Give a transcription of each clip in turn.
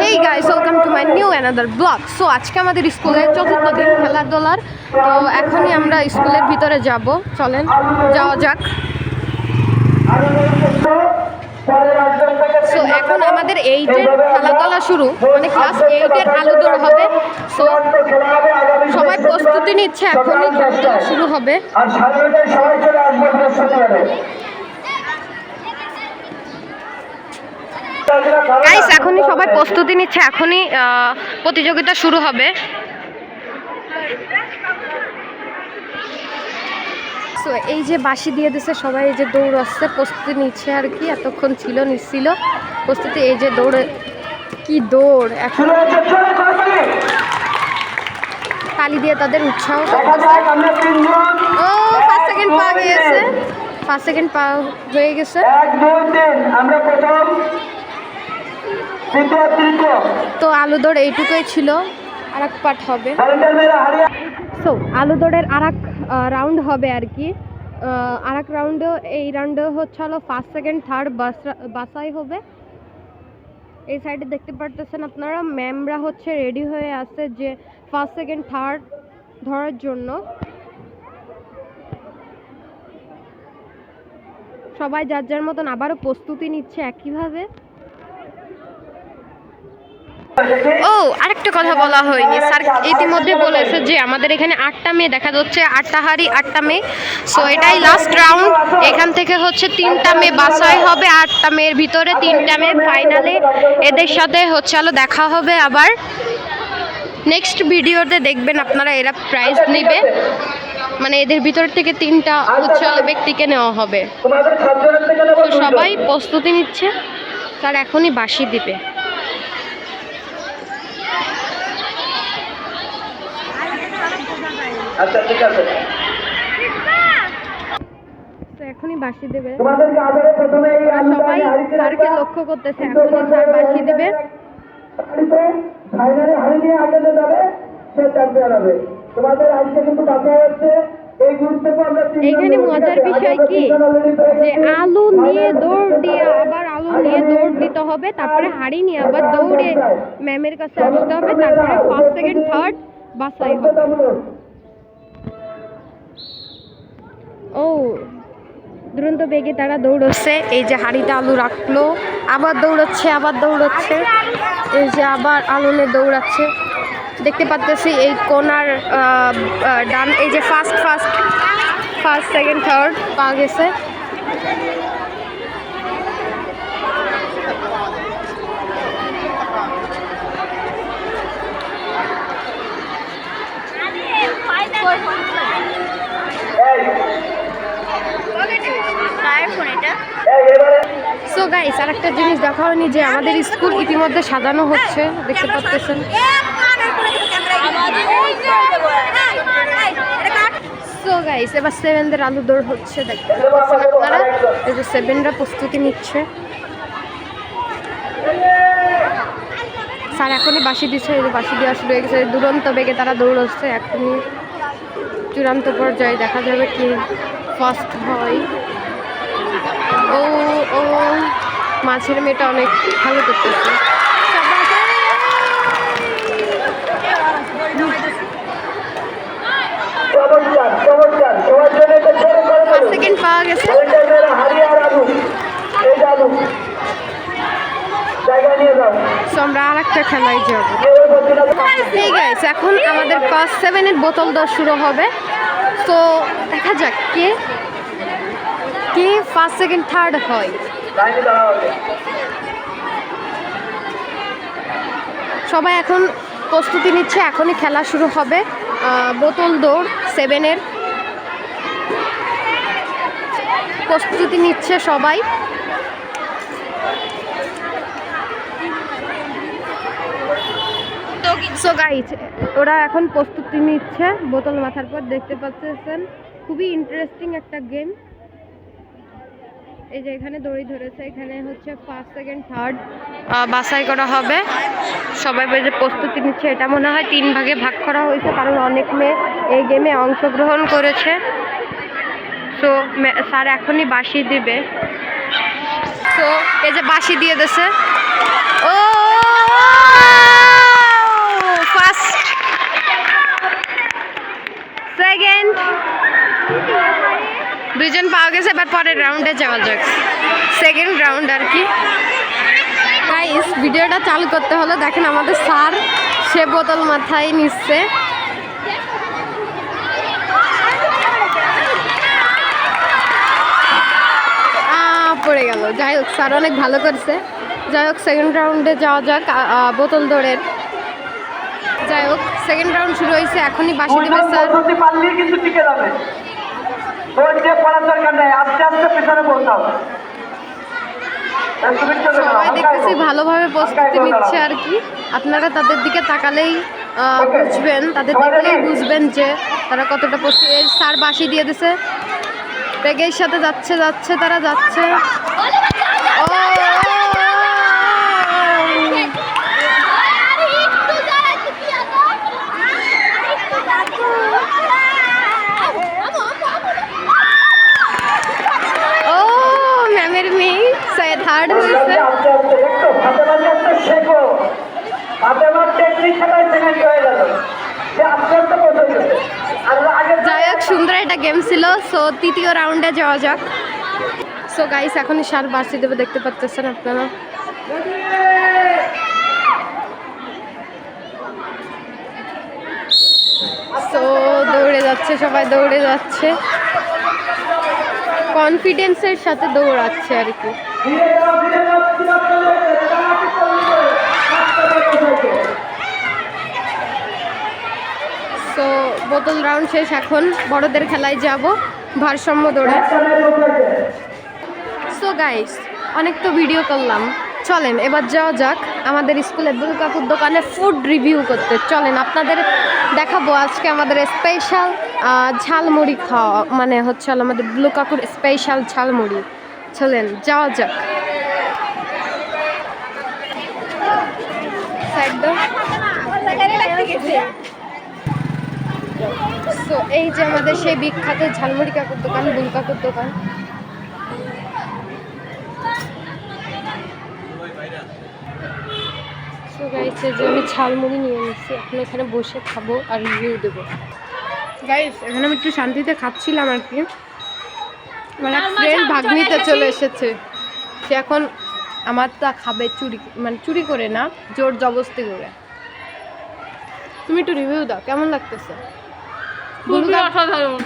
Hey guys welcome to my new another blog so আজকে আমাদের স্কুলের চতুর্থ দিন খেলাধুলার। তো এখনই আমরা স্কুলের ভিতরে যাব। চলেন, যাওয়া যাক। সো এখন আমাদের এইটের খেলাধুলা শুরু। মানে ক্লাস এইটের আলু দৌড় হবে। সো সবাই প্রস্তুতি নিচ্ছে, এখনই শুরু হবে। আর সবাই চলে আসবে বৃহস্পতিবারে গাইস এখনই সবাই প্রস্তুতি নিচ্ছে এখনই প্রতিযোগিতা শুরু হবে। সো এই যে বাঁশি দিয়ে দিছে সবাই এই যে দৌড় আসছে প্রস্তুতি নিচ্ছে আর কি এতক্ষণ ছিল নিচ্ছিল। প্রস্তুতি এই যে দৌড়ে কি দৌড় এখন তালি দিয়ে তাদের উৎসাহ ও ফার্স্ট সেকেন্ড পা গিয়েছে। ফার্স্ট সেকেন্ড পা হয়ে গেছে। আমরা প্রথম। তো আলু দৌড় এইটুকুই ছিল আর এক পার্ট হবে। সো আলু দৌড়ের আর এক রাউন্ড হবে আর কি। আর এক রাউন্ডে এই রাউন্ডে হচ্ছে হলো ফার্স্ট সেকেন্ড থার্ড বাসাই হবে। এই সাইডে দেখতে পারতেছেন আপনারা ম্যামরা হচ্ছে রেডি হয়ে আছে যে ফার্স্ট সেকেন্ড থার্ড ধরার জন্য। সবাই যার যার মতন আবারও প্রস্তুতি নিচ্ছে একইভাবে। ও আরেকটা কথা বলা হয়নি। স্যার ইতিমধ্যে বলেছে যে আমাদের এখানে আটটা মেয়ে দেখা যাচ্ছে আটটা হাড়ি আটটা মেয়ে। সো এটাই লাস্ট রাউন্ড এখান থেকে হচ্ছে তিনটা মেয়ে বাছাই হবে আটটা মেয়ের ভিতরে তিনটা মেয়ে ফাইনালে এদের সাথে হচ্ছে আলো দেখা হবে আবার। নেক্সট ভিডিওতে দেখবেন আপনারা এরা প্রাইজ নেবে। মানে এদের ভিতর থেকে তিনটা হচ্ছে ব্যক্তিকে নেওয়া হবে। সবাই প্রস্তুতি নিচ্ছে। স্যার এখনই বাসি দিবে। আচ্ছা ঠিক আছে। এখনই বাসি দেবে। সবাই স্যারকে লক্ষ্য করতেছে এখনই স্যার বাসি দেবে। ফাইনালে হারি আগে যাবে সে চ্যাম্পিয়ন হবে তোমাদের আজকে কিন্তু কথা হচ্ছে এই গ্রুপটাকে আমরা তিনজন এখানে মজার বিষয় কি? যে আলু নিয়ে দৌড় দিয়ে আবার আলু নিয়ে দৌড় দিতে হবে তারপরে হাড়ি নিয়ে আবার দৌড়ে ম্যামের কাছে আসতে হবে তারপরে ফার্স্ট সেকেন্ড থার্ড বাসাই হবে। ও দুরন্ত বেগে তারা দৌড়চ্ছে। এই যে হাড়িতে আলু রাখল আবার দৌড়াচ্ছে আবার দৌড়াচ্ছে। এই যে আবার আলুনে দৌড়াচ্ছে। দেখতে পাচ্তেছি এই কোনার ডান এই যে first first first second third পা গেছে। এই, এই, এবারে সো গাইস আর একটা জিনিস দেখা হয়নি যে আমাদের স্কুল ইতিমধ্যে সাজানো হচ্ছে দেখতে পাচ্তেছেন। সো গাইস এবার সেভেনদের আলু দৌড় হচ্ছে দেখতে পাচ্ছেন আপনারা? এই যে সেভেনরা প্রস্তুতি নিচ্ছে। স্যার এখনই বাসি দিচ্ছে এই যে বাসি দেওয়া শুরু হয়ে গেছে। দুরন্ত বেগে তারা দৌড়চ্ছে এখনই চূড়ান্ত পর্যায়ে দেখা যাবে কি ফার্স্ট হয়। ও ও মাছের মেয়েটা অনেক ভালো করতেছে। সেকেন্ড পাওয়া গেছে। আমরা আর একটা খেলায় যাব। এখন আমাদের ক্লাস সেভেনের বোতল দেওয়া শুরু হবে। তো দেখা যাক কে কে ফার্স্ট সেকেন্ড থার্ড হয়। সবাই এখন প্রস্তুতি নিচ্ছে, এখনই খেলা শুরু হবে। বোতল দৌড় সেভেনের প্রস্তুতি নিচ্ছে সবাই। সো ওরা এখন প্রস্তুতি নিচ্ছে, বোতল মাথার পর দেখতে পাচ্ছেন, খুবই ইন্টারেস্টিং একটা গেম এই যে এখানে দড়ি ধরেছে, এখানে হচ্ছে ফার্স্ট সেকেন্ড থার্ড বাছাই করা হবে। সবাই যে প্রস্তুতি নিচ্ছে, এটা মনে হয় তিন ভাগে ভাগ করা হয়েছে, কারণ অনেক মেয়ে এই গেমে অংশগ্রহণ করেছে। তো স্যার এখনই বাসি দিবে। তো এই যে বাসি দিয়ে দেছে ও ফার্স্ট সেকেন্ড এবার পরের রাউন্ডে যাওয়া যাক। সেকেন্ড রাউন্ড আর কি। গাইস ভিডিওটা চালু করতে হলো দেখেন আমাদের স্যার সে বোতল মাথায় নিচ্ছে। পড়ে গেল। যাই হোক স্যার অনেক ভালো করছে। যাই হোক সেকেন্ড রাউন্ডে যাওয়া যাক বোতল দৌড়ের। যাই হোক সেকেন্ড রাউন্ড শুরু হয়েছে এখনই বাসি দেবে স্যার। কিন্তু টিকে যাবে। যে পড়ার দরকার নেই আস্তে আস্তে পিছনে হবে চলে যাও, সবাই দেখতেছি ভালোভাবে প্রস্তুতি নিচ্ছে আর কি। আপনারা তাদের দিকে তাকালেই আহ, বুঝবেন তাদের দেখলেই বুঝবেন যে তারা কতটা প্রস্তুতি সার স্যার বাসি দিয়ে দিছে। প্যাগের সাথে যাচ্ছে যাচ্ছে তারা যাচ্ছে। ও ম্যামের মেয়ে থার্ড হয়েছে আস্তে আস্তে একটু হাতে মাঝে একটু শেখো হাতে মার টেকনিক খেলায় সেকেন্ড হয়ে গেল সে আস্তে আস্তে বসে গেছে আর আগে যাই হোক সুন্দর একটা গেম ছিল। সো তৃতীয় রাউন্ডে যাওয়া যাক। সো গাইস এখন সার বাসি দেবে দেখতে পাচ্ছেন আপনারা। সো দৌড়ে যাচ্ছে সবাই দৌড়ে যাচ্ছে। কনফিডেন্সের সাথে দৌড়াচ্ছে আর কি। সো বোতল রাউন্ড শেষ এখন। বড়দের খেলায় যাব ভারসাম্য দৌড়ে সো গাইস অনেক তো ভিডিও করলাম। চলেন এবার যাওয়া যাক। আমাদের স্কুলে বুলু কাকুর দোকানে ফুড রিভিউ করতে। চলেন আপনাদের দেখাবো আজকে আমাদের স্পেশাল ঝালমুড়ি খাওয়া মানে হচ্ছে আমাদের ব্লু কাকুর স্পেশাল ঝালমুড়ি। চলেন, যাওয়া যাক। এই যে আমাদের সেই বিখ্যাত ঝালমুড়ি কাকুর দোকান, বুল কাকুর দোকান। যে আমি ঝালমুড়ি নিয়ে এখানে বসে খাব আর রিভিউ দেবো। গাইস এখানে আমি একটু শান্তিতে খাচ্ছিলাম আর কি। মানে ফ্রেন্ড ভাগ্নিতে চলে এসেছে। সে এখন আমারটা খাবে চুরি মানে চুরি করে না জোর জবস্তি করে। তুমি একটু রিভিউ দাও কেমন লাগতেছে?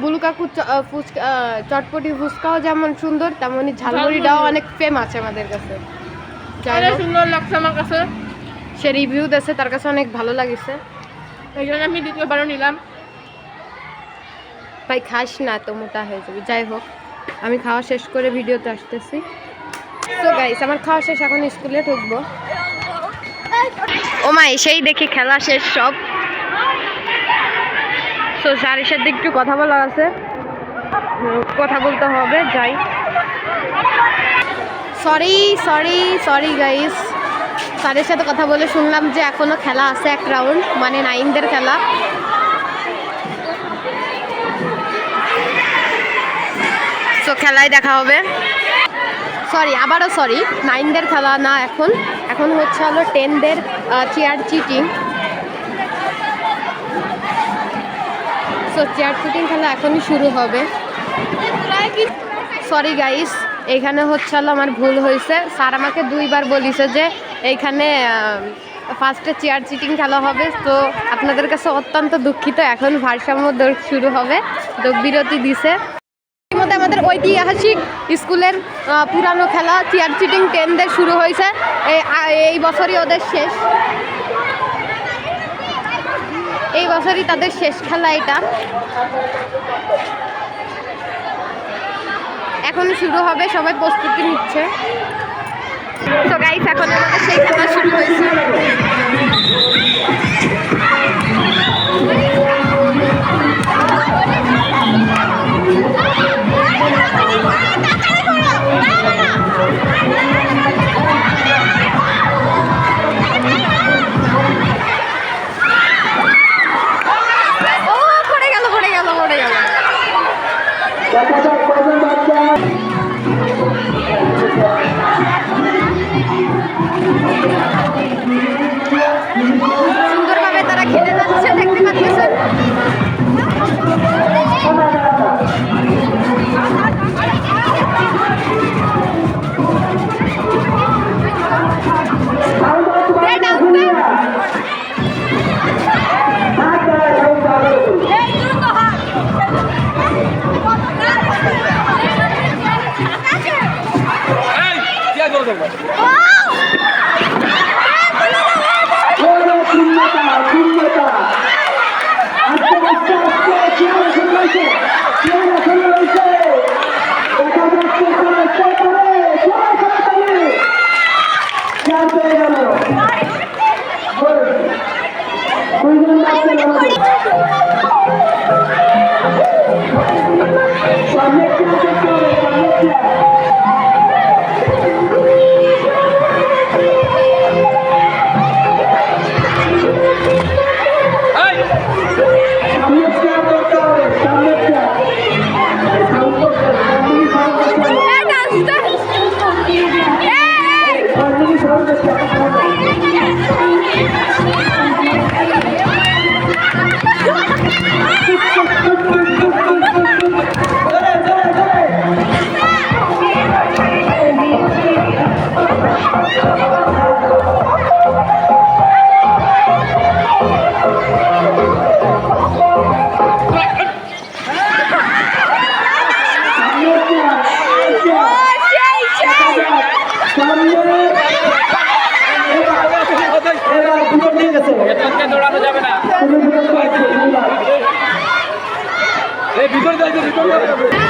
বুলু কাকু- ফুচকা চটপটি ফুচকাও যেমন সুন্দর তেমনই ঝালমুড়িটাও অনেক ফেমাস আমাদের কাছে। সুন্দর লাগছে আমার কাছে। সে রিভিউ দিয়েছে তার কাছে অনেক ভালো লাগিছে। এই জন্য আমি দ্বিতীয়বারও নিলাম। ভাই খাস না তো মোটা হয়ে যাবে। যাই হোক। আমি খাওয়া শেষ করে ভিডিওতে আসতেছি। তো গাইস আমার খাওয়া শেষ এখন স্কুলে ঢুকবো। ও মা এসেই দেখি খেলা শেষ সব। তো স্যারের সাথে একটু কথা বলার আছে। কথা বলতে হবে যাই। সরি সরি সরি গাইস স্যারের সাথে কথা বলে শুনলাম যে এখনও খেলা আছে এক রাউন্ড মানে নাইনদের খেলা। তো খেলায় দেখা হবে। সরি আবারও সরি নাইনদের খেলা না এখন। এখন হচ্ছে হলো টেনদের chair cheating so chair cheating খেলা এখনই শুরু হবে। সরি গাইস এখানে হচ্ছে হলো আমার ভুল হয়েছে। স্যার আমাকে দুইবার বলিছে যে এইখানে ফার্স্টে চেয়ার চিটিং খেলা হবে। তো আপনাদের কাছে অত্যন্ত দুঃখিত, এখন ভারসাম্য দৌড় শুরু হবে। তো বিরতি দিছে। মধ্যে আমাদের ঐতিহাসিক স্কুলের পুরানো খেলা চেয়ার চিটিং টেনদের শুরু হয়েছে। এই বছরই ওদের শেষ। এই বছরই তাদের শেষ খেলা এটা। এখন শুরু হবে, সবাই প্রস্তুতি নিচ্ছে। তো গাইস এখন আমাদের সেই খেলা শুরু হয়েছে। আমাদের